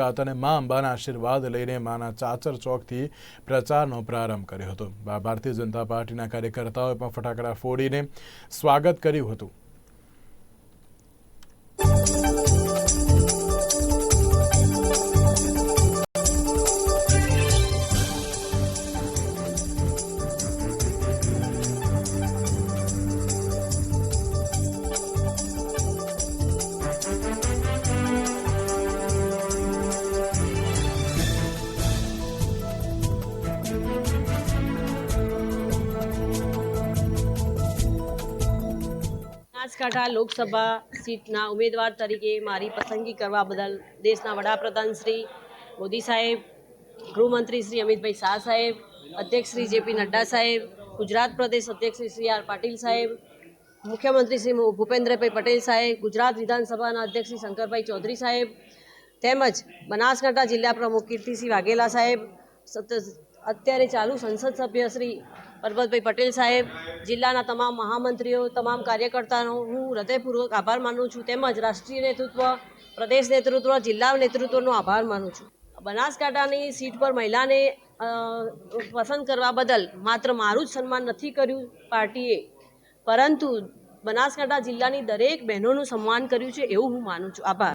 અને મા અંબાના આશીર્વાદ લઈને માના ચાચર ચોકથી પ્રચારનો પ્રારંભ કર્યો હતો. ભારતીય જનતા પાર્ટીના કાર્યકર્તાઓએ પણ ફટાકડા ફોડીને સ્વાગત કર્યું હતું. બનાસકાંઠા લોકસભા સીટના ઉમેદવાર તરીકે મારી પસંદગી કરવા બદલ દેશના વડાપ્રધાન શ્રી મોદી સાહેબ, ગૃહમંત્રી શ્રી અમિતભાઈ શાહ સાહેબ, અધ્યક્ષ શ્રી જેપી નડ્ડા સાહેબ, ગુજરાત પ્રદેશ અધ્યક્ષ શ્રી સી આર પાટીલ સાહેબ, મુખ્યમંત્રી શ્રી ભૂપેન્દ્રભાઈ પટેલ સાહેબ, ગુજરાત વિધાનસભાના અધ્યક્ષ શ્રી શંકરભાઈ ચૌધરી સાહેબ, તેમજ બનાસકાંઠા જિલ્લા પ્રમુખ કીર્તિસિંહ વાઘેલા સાહેબ સત અત્યારે ચાલુ સંસદ સભ્ય શ્રી પરબતભાઈ પટેલ સાહેબ, જિલ્લાના તમામ મહામંત્રીઓ, તમામ કાર્યકર્તાનો હું હૃદયપૂર્વક આભાર માનું છું. તેમજ રાષ્ટ્રીય નેતૃત્વ, પ્રદેશ નેતૃત્વ જિલ્લા નેતૃત્વનો આભાર માનું છું. બનાસકાંઠાની સીટ પર મહિલાને પસંદ કરવા બદલ માત્ર મારું જ સન્માન નથી કર્યું પાર્ટીએ, પરંતુ બનાસકાંઠા જિલ્લાની દરેક બહેનોનું સન્માન કર્યું છે એવું હું માનું છું. આભાર.